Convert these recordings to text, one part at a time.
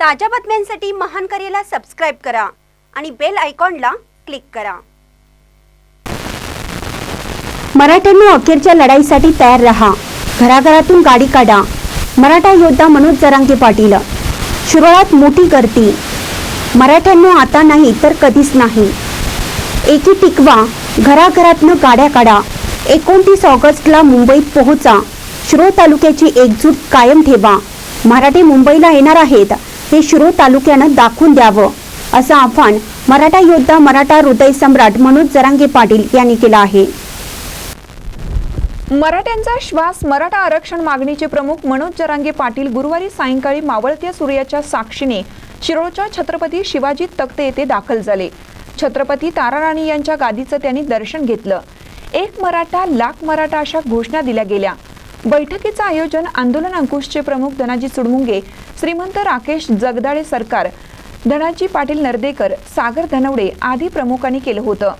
ताज्या बातम्यांसाठी महान करेला सबस्क्राईब करा आणि बेल आयकॉनला क्लिक करा. मराठ्यांनी अखेरच्या लढाईसाठी तयार रहा. घराघरातून गाडी काढा. मराठा योद्धा मनोज जरांगे पाटील. शिरोळात मोठी गर्दी मराठ्यांनो आता नाही तर कधीच नाही. एकी टिकवा घराघरातनं गाड्या काढा. एकोणतीस ऑगस्टला मुंबईत पोहोचा. शिरोळ तालुक्याची एकजूट कायम ठेवा. मराठे मुंबईला येणार आहेत. हे शिरो तालुक्यानं दाखवून द्यावं असं आव्हान मराठा योद्धा मराठा हृदय सम्राट मनोज जरांगे पाटील यांनी केलं आहे. मराठ्यांचा श्वास मराठा आरक्षण मागणीचे प्रमुख मनोज जरांगे पाटील गुरुवारी सायंकाळी मावळत्या सूर्याच्या साक्षीने शिरोळच्या छत्रपती शिवाजी तख्त येथे दाखल झाले. छत्रपती ताराराणी यांच्या गादीचं त्यांनी दर्शन घेतलं. एक मराठा लाख मराठा अशा घोषणा दिल्या गेल्या. बैठकीचं आयोजन आंदोलन अंकुशचे प्रमुख धनाजी सुडमुंगे श्रीमंत राकेश जगदाळे सरकार धनाजी पाटील नर्देकर सागर धनवडे आदी प्रमुखांनी केलं होतं.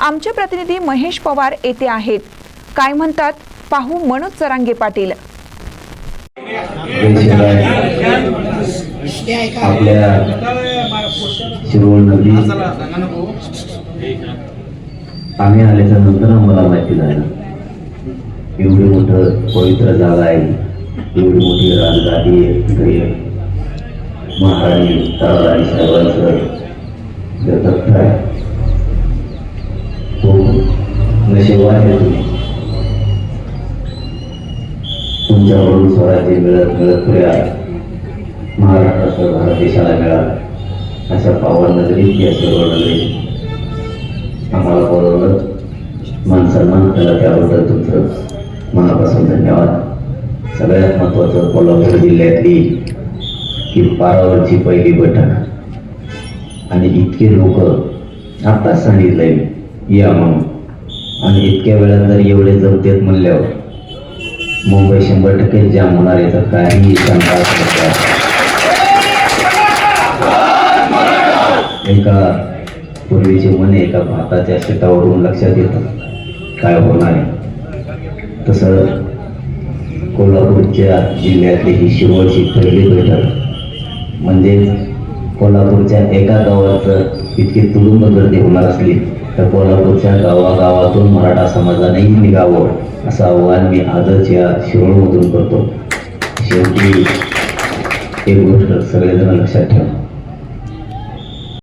आमचे प्रतिनिधी महेश पवार येथे आहेत. काय म्हणतात? पाहू मनोज चरांगे पाटील. आम्ही आल्याच्यानंतर आम्हाला माहिती झालं. एवढी मोठं पवित्र जागा आहे. एवढी मोठी राजगादी आहे तिकडे महाराणी ताराराणी साहेबांचं जे दत्त आहे खूप नशिबान आहे तुम्ही तुमच्याकडून स्वराज्य मिळत मिळत पुऱ्या महाराष्ट्राचं भारत देशाला मिळालं अशा पावन नगरीत या सर्व नगरीत आम्हाला बोलवलं मान सन्मान केला त्याबद्दल तुमचं मनापासून धन्यवाद. सगळ्यात महत्त्वाचं कोल्हापूर जिल्ह्यातली ही पारावरची पहिली बैठक. आणि इतके लोक आताच सांगितलंय या म्हणून. आणि इतक्या वेळात जर एवढे जमतेत म्हणल्यावर मुंबई शंभर टक्के जाम होणार याचा काही शंका एका पूर्वीचे मन एका भाताच्या शेतावरून लक्षात येतं. काय होणार आहे? तसं कोल्हापूरच्या जिल्ह्यातली ही शिरोळची पहिली बैठक. म्हणजे कोल्हापूरच्या एका गावाचं इतकी तुडुंब गर्दी होणार असली तर कोल्हापूरच्या गावागावातून मराठा समाजानेही निघावं असं आव्हान मी आजच या शिरोळमधून करतो. शेवटी एक गोष्ट सगळेजण लक्षात ठेवा.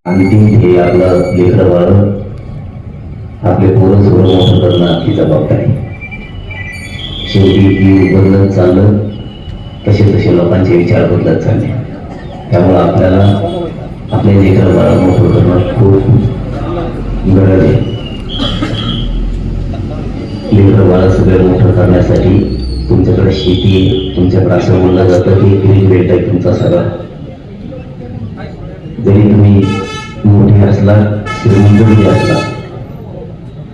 अंतिम हे आपलं लेकरं बाळं आपले पोरं सुरू मोठं करणं ही जबाबदारी. शेवटी ती बदलत चाललं. तसे तसे लोकांचे विचार बदलत चालले. त्यामुळं आपल्याला आपले लेकर बाळं मोठं करणं खूप गरज आहे. लेकर बाळं सगळे मोठं करण्यासाठी तुमच्याकडे शेती आहे. तुमच्याकडे असं बोललं जातं की ग्रीन बेल्ट आहे तुमचा सगळा. जरी तुम्ही मोठे असला श्रीमंत असला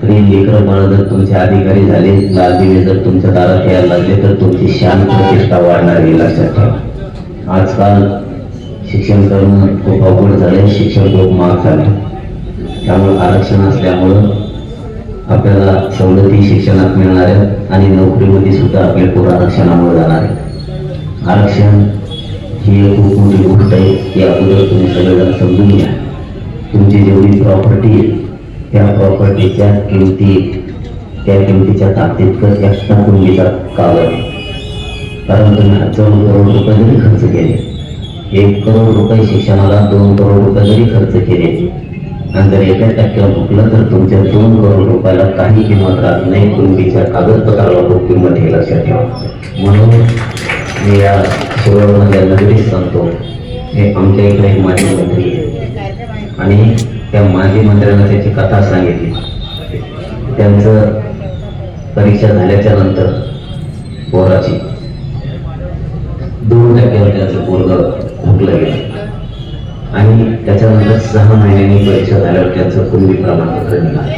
तरी लेकर बाळ जर तुमचे अधिकारी झाले लाल दिवे जर तुमच्या दारात यायला लागले तर तुमची शान प्रतिष्ठा वाढणार हे लक्षात ठेवा. आजकाल शिक्षण करणं खूप अवघड झाले शिक्षण खूप महाग झाले त्यामुळे आरक्षण असल्यामुळं आपल्याला सवलती शिक्षणात मिळणार आहेत आणि नोकरीमध्ये सुद्धा आपले पोरं आरक्षणामुळे जाणार आहे आरक्षण ही एक खूप मोठी गोष्ट आहे या अगोदर तुम्ही सगळेजण समजून घ्या. तुमची जेवढी प्रॉपर्टी आहे त्या प्रॉपर्टीच्या किमती त्या किमतीच्या ताकदीतकं जास्त कुंडीचा काळ आहे कारण तुम्ही दोन करोड रुपये जरी खर्च केले एक करोड रुपये शिक्षणाला दोन करोड रुपये जरी खर्च केले आणि जर एका टक्क्यावर भुकलं तर तुमच्या दोन करोड रुपयाला काही किंमत राहत नाही कुंडीच्या कागदपत्राला खूप किंमत हे लक्षात ठेवा म्हणून मी या शिरोळमधल्या नगरीत सांगतो हे आमच्या इकडे माझी मंत्री आहे. आणि त्या माजी मंत्र्यांना त्याची कथा सांगितली. त्यांचं परीक्षा झाल्याच्यानंतर पोराची दोन टक्क्यावर त्यांचं पोरग भुकलं गेलं. आणि त्याच्यानंतर सहा महिन्यांनी परीक्षा झाल्यावर त्यांचं पूर्वी प्रमाणपत्र निघालं.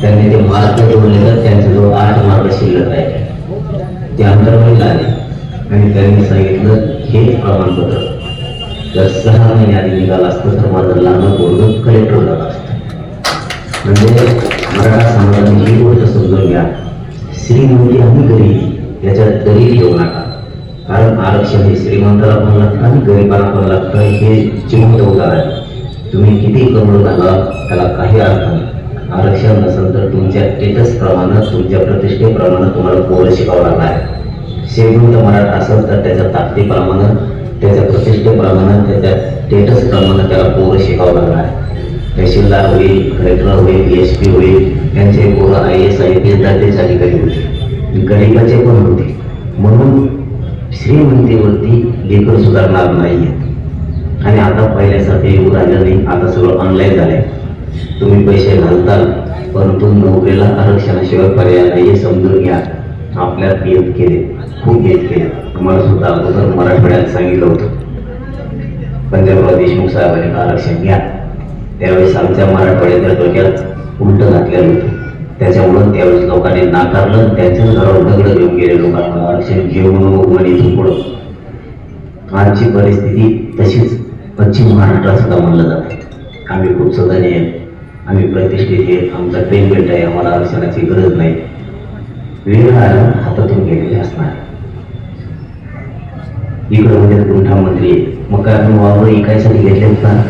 त्यांनी ते मार्क जोडले तर त्यांच्याजवळ आठ मार्क शिल्लक आहे ते अंतर्वाईला आले आणि त्यांनी सांगितलं हे प्रमाणपत्र जर सहा महिने आधी निघाला असतं तर माझं लहान बोलून कलेक्टर झालं असतं. म्हणजे मराठा समाजाने ही गोष्ट समजून घ्या. श्रीमंती म्हणजे आम्ही गरीबी याच्यात गरीब येऊ नका. कारण आरक्षण हे श्रीमंताला पण लागतं आणि गरिबाला पण लागतं. हे जिवंत उदाहरण. आहे तुम्ही किती कमळ झाला त्याला काही अर्थ नाही. आरक्षण नसेल तर तुमच्या स्टेटस प्रमाणे तुमच्या प्रतिष्ठेप्रमाणे तुम्हाला पोरं शिकावं लागणार आहे श्रीमंत मराठा असेल तर त्याच्या ताकदीप्रमाणे त्याच्या प्रतिष्ठेप्रमाणे त्याच्या स्टेटस प्रमाणात त्याला पोरं शिकावं लागणार आहे. तहसीलदार होईल कलेक्टर होईल एस पी होईल त्यांचे पोरं I S I P S दर्जाचे अधिकारी होते गरीबाचे पण होते म्हणून श्रीमंतीवरती लेकर सुधारणार आहेत आणि आता पहिल्यासारखे येऊ राहिलं नाही. आता सगळं ऑनलाईन झालंय. तुम्ही पैसे घालताल परंतु नोकरीला आरक्षणाशिवाय पर्याय नाही हे समजून घ्या. आपल्या भेद केले. हो, खूप घेतले. तुम्हाला सुद्धा अगोदर मराठवाड्यात सांगितलं होतं. पंजाबराव देशमुख साहेबांनी आरक्षण घ्या. त्यावेळेस आमच्या मराठवाड्याच्या डोक्यात उलट घातलेलं होतं. त्याच्यामुळं त्यावेळेस लोकांनी नाकारलं त्यांच्याच घरावर दगड घेऊन गेले लोकांना आरक्षण घेऊन म्हणे इथून पुढं आजची परिस्थिती तशीच पश्चिम महाराष्ट्रात सुद्धा म्हणलं जाते आम्ही खूप सदनी आहे. आम्ही प्रतिष्ठित आहे. आमचा पेमेंट आहे. आम्हाला आरक्षणाची गरज नाही. वेळ आला हातातून गेलेले असणार. इकडं म्हणजे मंत्री मग काय आपण वावर ऐकायसाठी घेतलेत का?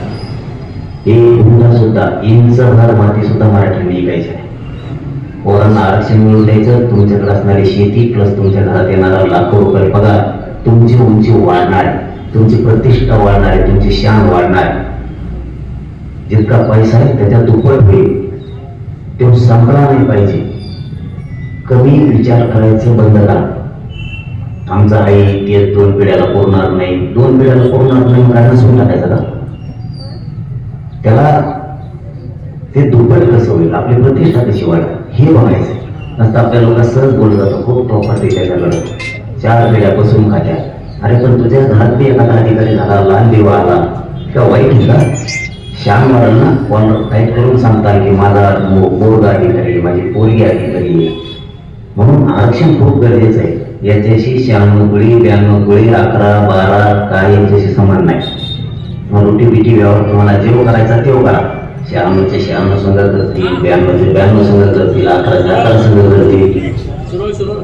एक गुंठा सुद्धा इंच भर माती सुद्धा मराठीने ऐकायची आहे. पोरांना आरक्षण मिळून द्यायचं तुमच्याकडे असणारी शेती प्लस तुमच्या घरात येणारा लाखो रुपये पगार तुमची उंची वाढणार तुमची प्रतिष्ठा वाढणार आहे तुमची शान वाढणार. आहे जितका पैसा आहे त्याच्या दुप्पट होईल. तो संपला नाही पाहिजे. कमी विचार करायचं बंद करा. आमचा आई ते दोन पिढ्याला पुरणार नाही. दोन पिढ्याला पुरणार नाही कारण सोडून टाकायचं का? त्याला ते दुप्पट कसं होईल? आपली प्रतिष्ठा कशी वाढेल? हे बघायचं नंतर आपल्या लोकांना सहज बोललं जातो. खूप प्रॉपर्टी लढत चार पिढ्या बसून खात्या. अरे पण तुझ्या घरात बी एखादा अधिकारी झाला लहान देवा आला किंवा वाईट आहे का? श्याम महाराजांना कोण टाईप करून सांगता की माझा मो- अधिकारी माझी पोरगी अधिकारी म्हणून आरक्षण खूप गरजेचं आहे. याच्याशी शहाण्णव पिढी ब्याण्णव पिढी अकरा बारा काय यांच्याशी समान नाही. मग रोटी पिटी व्यवहार तुम्हाला जेव करायचा तेव करा. शहाण्णवचे शहाण्णव संघ करतील ब्याण्णवचे ब्याण्णव संघ करतील अकराचे अकरा संघ करतील.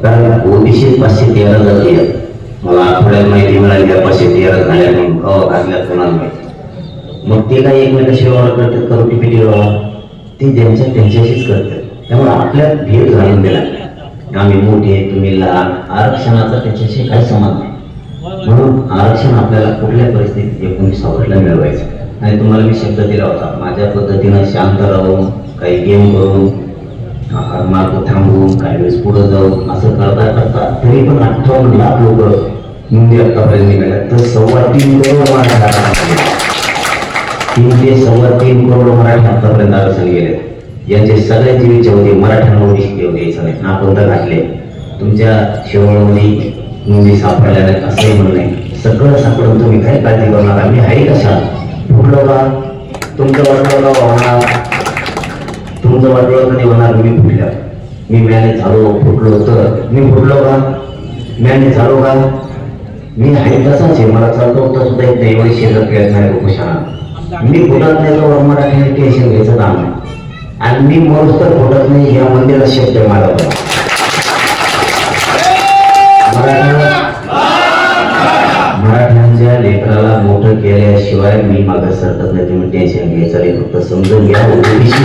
कारण ओबीसी पाचशे तेरा जाते मला आठवड्यात माहिती मिळाली त्या पाचशे तेरा झाल्या म्हणून कवा हो, घातल्या कोणाला माहिती? मग ते काही एकमेकाशी व्यवहार करतात करोटी रोटी पिटी व्यवहार? ते ज्यांच्या त्यांच्याशीच करतात. त्यामुळे आपल्यात भेद घालून दिला आम्ही मोठे तुम्ही लहान. आरक्षणाचा त्याच्याशी काही संबंध नाही. म्हणून आरक्षण आपल्याला कुठल्या परिस्थितीत एकोणीसावरला मिळवायचं. आणि तुम्हाला मी शब्द दिला होता माझ्या पद्धतीनं शांत राहून काही गेम करून मार्ग थांबवून काही वेळेस पुढे जाऊन असं करता करता तरी पण अठ्ठावन्न लाख लोक मुंबई आत्तापर्यंत निघाल्या तर सव्वा तीन करोड मराठा तीन ते सव्वा तीन करोड मराठी आत्तापर्यंत आरक्षण गेले यांचे सगळ्यांची इच्छा होती मराठ्यांमध्ये शिकले होते सगळे. नाही घातले. तुमच्या शेवळमध्ये मुंबई सापडल्या नाही असंही म्हणणं नाही सगळं सापडून तुम्ही काय काळजी करू नका मी आहे कशा फुटलो का तुमचं वाटलं का होणार. तुमचं वाटलं कधी होणार? मी फुटल्या. मी मॅनेज झालो फुटलो तर. मी फुटलो का? मॅनेज झालो का? मी आहे तसाच आहे. मला चालतो तर सुद्धा एक दैवत शिल्लक येत नाही उपोषणा मी फुटत नाही तर मराठी टेन्शन घ्यायचं काम नाही. आणि मी मरोज तर फुटत नाही या मंदिरात शब्द आहे मराठ्यांच्या लेकराला मोठं केल्याशिवाय मी मागे सरकत नाही. तुम्ही टेन्शन घ्यायचं फक्त समजून घ्या. ओबीसी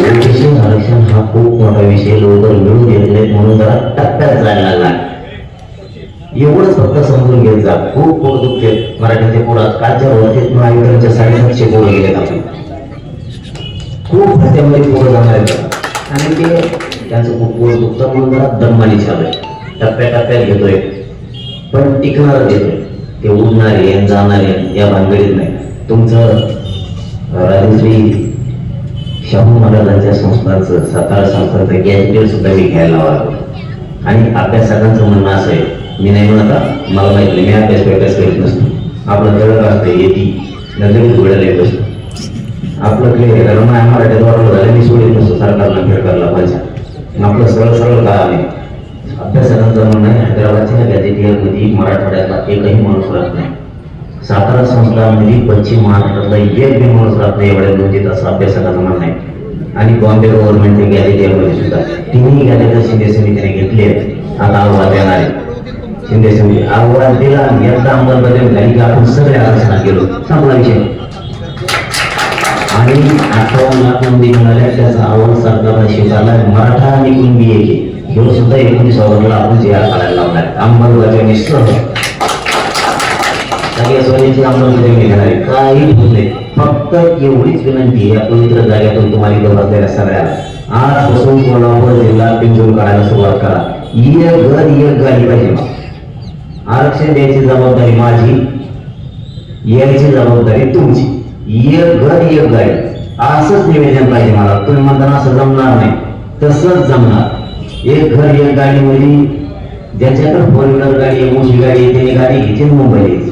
ओबीसी आरक्षण हा खूप मोठा विषय लोक मिळून देत नाहीत म्हणून जरा टप्प्यात जायला लागला. एवढंच फक्त समजून घेत जा. खूप पोट दुखते मराठीचे पोरात कालच्या वर्षीत महावितरणच्या साडेसातशे पोरं गेले आपण खूप त्यामध्ये पोरं जाणार आहेत. आणि ते त्यांचं खूप पोट दुखतं म्हणून जरा दम्माने चालू आहे. टप्प्याटप्प्यात घेतोय. पण टिकणार देतोय ते उडणारे जाणारे या भानगडीत नाही. तुमचं राजश्री शाहू महाराजांच्या संस्थांचं सातारा संस्थांचं गॅजेटेड सुद्धा मी घ्यायला लावलं आणि अभ्यासकांचं म्हणणं असं आहे. मी नाही म्हणता मला माहिती मी अभ्यास अभ्यास करीत नसतो. आपलं तळक असतं येती. नजरेत उघडायला येत असतो आपलं क्लिअर आहे कारण माझ्या मराठीत वाटलं झालं मी सोडित नसतो सरकारला खेळ करायला पाहिजे आपलं सरळ सरळ काय आहे अभ्यासकांचं म्हणणं आहे हैदराबादच्या गॅजेटियरमध्ये मराठवाड्यातला एकही माणूस राहत नाही. सातारा संस्थांमध्ये पश्चिम महाराष्ट्रातला एक बी माणूस राहत नाही एवढ्या नोंदीत असं अभ्यासकाचं म्हणणं आहे. आणि बॉम्बे गव्हर्नमेंटच्या गॅजेटियरमध्ये सुद्धा. तिन्ही गॅजेटर शिंदे समितीने घेतले आहेत. आता अहवाल देणार आहे शिंदे समिती. अहवाल दिला आणि एकदा अंमलबजावणी झाली की आपण सगळे आरक्षणात गेलो. संपला विषय. आणि अठ्ठावन्न लाख मिळाल्या त्याचा अहवाल सरकारला शिवसाला मराठा आणि कुणबी एक हे सुद्धा एकोणीस ऑगस्टला आपण जे करायला लावणार अंमलबजावणी सह. सगळ्या सोयीची अंमलबजावणी घेणार काही होत फक्त एवढीच विनंती या पवित्र जागेतून तुम्हाला इथं बसलेल्या सगळ्याला आजपासून कोल्हापूर जिल्हा पिंजून करायला सुरुवात करा. एक घर एक गाडी पाहिजे आरक्षण द्यायची जबाबदारी माझी. यायची जबाबदारी तुमची. एक घर एक गाय असंच निवेदन पाहिजे मला. तुम्ही म्हणताना असं जमणार नाही. तसंच जमणार. एक घर एक गाडी म्हणजे ज्याच्याकडे फोर व्हीलर गाडी आहे मोठी गाडी आहे त्याने गाडी घ्यायची मुंबई यायची.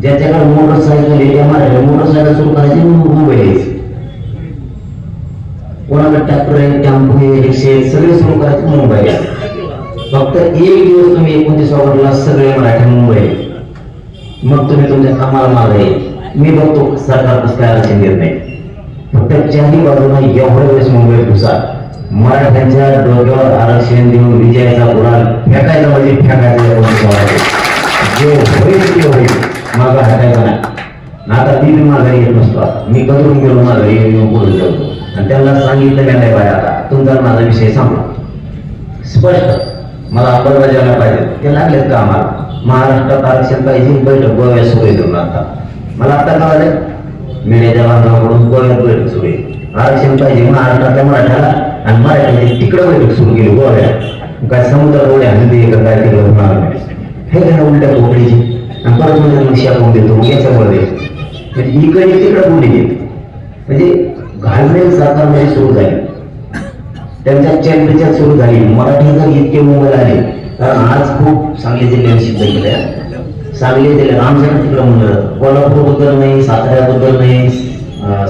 ज्याच्याकडे मोटरसायकल आहे त्या मोटरसायकल सुरू करायची मुंबई यायची. कोणाकडे ट्रॅक्टर आहे टेम्पो आहे रिक्षे सगळे सुरू करायचे मुंबई फक्त एक दिवस तुम्ही एकोणतीस ऑगस्टला सगळे मराठी मुंबई मग तुम्ही तुमच्या कामाला मागे मी बघतो सरकार कसं आरक्षण देत नाही. फक्त चारही बाजूला एवढ्या वेळेस मुंबईत घुसा मराठ्यांच्या डोक्यावर आरक्षण देऊन विजयाचा गुलाल फेकायचा म्हणजे फेकायचा जे होईल ते होईल. माझा हटायचा नाही. आता मी बी येत नसतो. मी कधून गेलो माझा येऊन बोलत जातो आणि त्यांना सांगितलं काय नाही बाहेर आता. तुमचा माझा विषय सांगला स्पष्ट. मला अंमलबजावणी पाहिजे. ते लागलेत का आम्हाला? महाराष्ट्रात आरक्षण पाहिजे. बैठक गोव्या सुरू आता. मला आता कळालं मीडियाच्या बांधवाकडून गोव्यात बैठक सुरू आहे आरक्षण पाहिजे महाराष्ट्रातल्या मराठ्याला आणि मराठ्याने तिकडं बैठक सुरू केली गोव्यात. काय समुद्र गोळ्या हल्ली का काय तिकडं होणार हे काय उलट्या पोकळीची आणि परत म्हणजे मग शापून देतो मग याच्यामध्ये म्हणजे इकडे तिकडं बोलली देत म्हणजे घालमेल सरकारमध्ये म्हणजे सुरू झाली. त्यांच्या चॅम्पियनशिप सुरू झाली. मराठी जर इतके मोबाईल आले. कारण आज खूप चांगले जिल्ह्याने सिद्ध केल्या सांगली दिले आमच्या तिकडं म्हणलं. कोल्हापूरबद्दल नाही साताऱ्याबद्दल नाही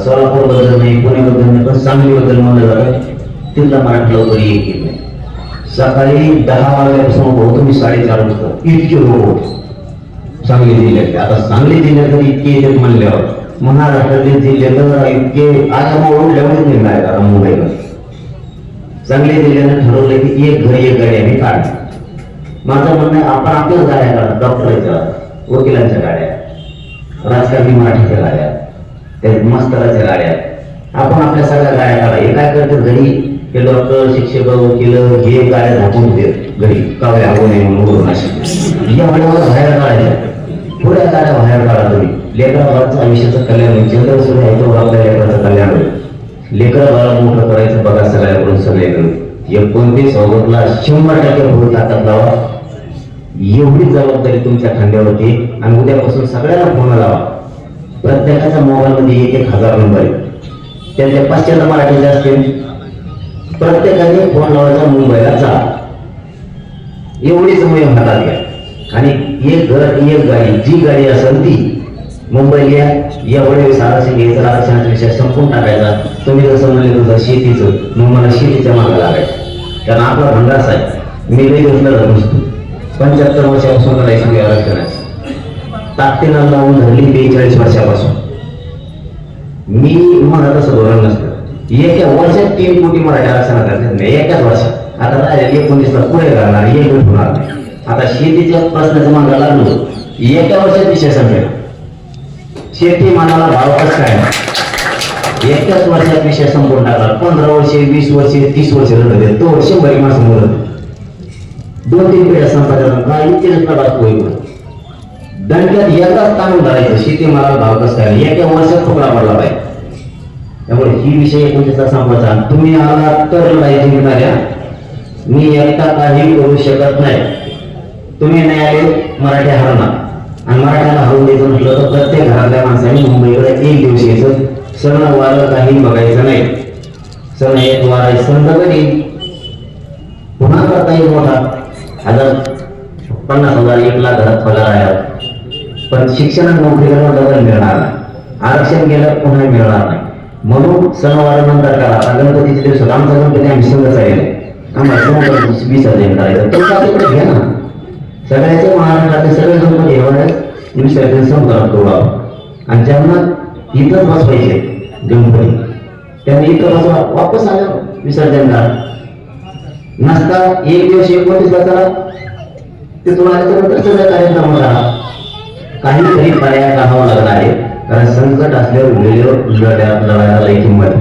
सोलापूरबद्दल नाही पुण्याबद्दल नाही पण सांगलीबद्दल म्हणलं जातं तिथला मराठी लवकर एक नाही. सकाळी दहा वाजल्यापासून होतो मी साडेचार वाजता इतके लोक होते. सांगली जिल्ह्यात आता सांगली जिल्ह्यात इतके येतात म्हणल्यावर. महाराष्ट्रातील जिल्ह्यात इतके आज ओळख लेवलच निर्णय आहेत मुंबईला. सांगली जिल्ह्यानं ठरवलं की एक घर एक गाडी आम्ही काढ माझं म्हणणं आहे आपण आपल्याच गाड्या काढा वकिलांच्या गाड्या राजकारणी मराठीच्या गाड्या त्या मास्तराच्या गाड्या. आपण आपल्या सगळ्या गाड्या काढा. हे काय करतात घरी? हे डॉक्टर शिक्षक वकील हे गाड्या झाकून देत. घरी कावळे लागू नये म्हणून या गाड्यावर बाहेर काढायच्या. पुढ्या गाड्या बाहेर काढा तुम्ही. लेकराबाळाचं आयुष्याचं कल्याण होईल. चंद्र सूर्य आहे तो आपल्या लेकराचं कल्याण होईल. लेकर बाळा मोठं करायचं बघा सगळ्याकडून सगळ्याकडून एकोणतीस ऑगस्टला शंभर टक्के पुढे ताकद लावा. एवढी जबाबदारी तुमच्या खांद्यावरती आणि उद्यापासून सगळ्यांना फोन लावा प्रत्येकाच्या मोबाईल मध्ये एक एक हजार नंबर आहे त्यांच्या पाचशेला मराठीचे असतील प्रत्येकाने फोन लावायचा मुंबईला जा. एवढीच मोहीम हातात घ्या. आणि एक घर एक गाडी जी गाडी असेल ती मुंबईला एवढे वेळेस आरक्षण घ्यायचं आरक्षणाचा विषय संपून टाकायचा. तुम्ही जसं म्हणले तुझं शेतीचं मग मला शेतीच्या मागे लागायचं. कारण आपला भंडारच आहे मी वेगळं नसतो. पंच्याहत्तर वर्षापासून लढायची आरक्षण आहे. ताकदीनं लावून धरली बेचाळीस वर्षापासून. मी म्हणत असं धोरण नसतं. एका वर्षात तीन कोटी मराठी आरक्षणात नाही एकाच वर्षात. आता राहिले एकोणीसला पुढे राहणार एक होणार आता शेतीच्या प्रश्नाचं मागा लागलो. एका वर्षात विषय संपेल. शेती मनाला भाव कसं काय? एकाच वर्षात विषय संपून टाकला. पंधरा वर्षे वीस वर्षे तीस वर्षे रडत तो शंभर माणसं बोलत दोन तीन पिढ्या संपादन काय इतकेच होईल दंड्यात एकाच काढून धरायचं शेती मालाला भाव कसं काय एका वर्षात तुकडा पडला पाहिजे. त्यामुळे ही विषय एकोणतीसचा संपवायचा. तुम्ही आला तर लढाई जिंकणाऱ्या मी एकटा काही करू शकत नाही. तुम्ही नाही आले मराठी हरणार आणि मराठ्याला हरवून द्यायचं म्हटलं तर प्रत्येक घरातल्या माणसाने मुंबईकडे एक दिवस यायचं. सण वार काही बघायचं नाही. सण एक वार आहे सण तर कधी? पुन्हा करता येईल मोठा. हजार पन्नास हजार एक लाख घरात पगार आहे. पण शिक्षणात नोकरी करणं डबल मिळणार नाही. आरक्षण गेलं पुन्हा मिळणार नाही. म्हणून सणवारानंतर करा. आता गणपतीचे दिवस आमचा गणपती आम्ही संघच आहे. आम्हाला विसर्जन करायचं. तो आपल्याकडे घ्या ना. सगळ्याचे महाराष्ट्रातले सगळे गणपती एवढ्याच विसर्जन संपला थोडा आणि ज्यांना इथंच बसवायचे गणपती त्यांनी इथं बसवा. वापस आल्या विसर्जन करा नसता एक दिवस एकोणतीस वाजता तिथून आल्याच्यानंतर सगळं कार्यक्रम करा काहीतरी पर्याय काढावा लागणार आहे कारण संकट असल्यावर वेळेवर लढायला लई किंमत.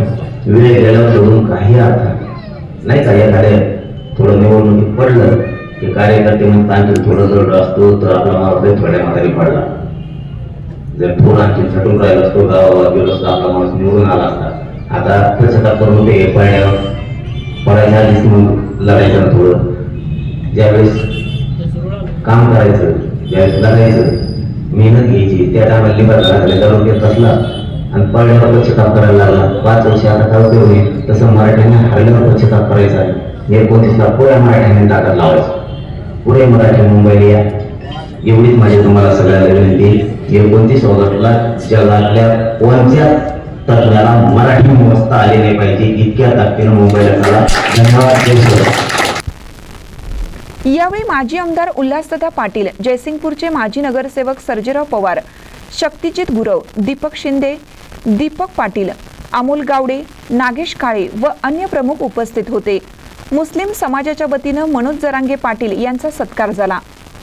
वेळ गेल्यावर सोडून काही अर्थ नाही. का? एखाद्या थोडं निवडणुकीत पडलं की कार्यकर्ते म्हणतात आणखी थोडं जोड असतो तर आपला माणूस थोड्या माघारी पडला. जर थोडं आणखी झटून राहिला असतो गावाला गेलो असतो आपला माणूस निवडून आला असता. आता स्वच्छता करून ते पडल्यावर पडायला दिसून मग लढायचं थोडं ज्यावेळेस काम करायचं ज्यावेळेस लागायचं मेहनत घ्यायची त्या टायमाला लिंबाला लागले दररोज येत असला आणि पडल्यावर पश्चाताप करायला लागला. पाच वर्ष आता काय उपयोग नाही तसं मराठ्यांनी हरल्यावर पश्चाताप करायचा आहे. एकोणतीसला पुऱ्या मराठ्यांनी ताकद लावायचं. पुढे मराठी मुंबईला या. एवढीच माझी तुम्हाला सगळ्याला विनंती. एकोणतीस ऑगस्टला जगातल्या कोणत्या तज्ञाला मराठी मोजता आले नाही पाहिजे इतक्या ताकदीनं मुंबईला धन्यवाद. जय यावेळी माजी आमदार उल्हासदादा पाटील जयसिंगपूरचे माजी नगरसेवक सर्जेराव पवार शक्तिजित गुरव दीपक शिंदे दीपक पाटील अमोल गावडे नागेश काळे व अन्य प्रमुख उपस्थित होते. मुस्लिम समाजाच्या वतीनं मनोज जरांगे पाटील यांचा सत्कार झाला.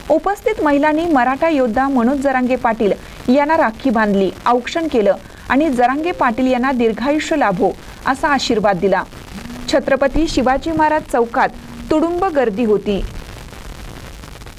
उपस्थित महिलांनी मराठा योद्धा मनोज जरांगे पाटील यांना राखी बांधली औक्षण केलं. आणि जरांगे पाटील यांना दीर्घायुष्य लाभो असा आशीर्वाद दिला. छत्रपती शिवाजी महाराज चौकात तुडुंब गर्दी होती.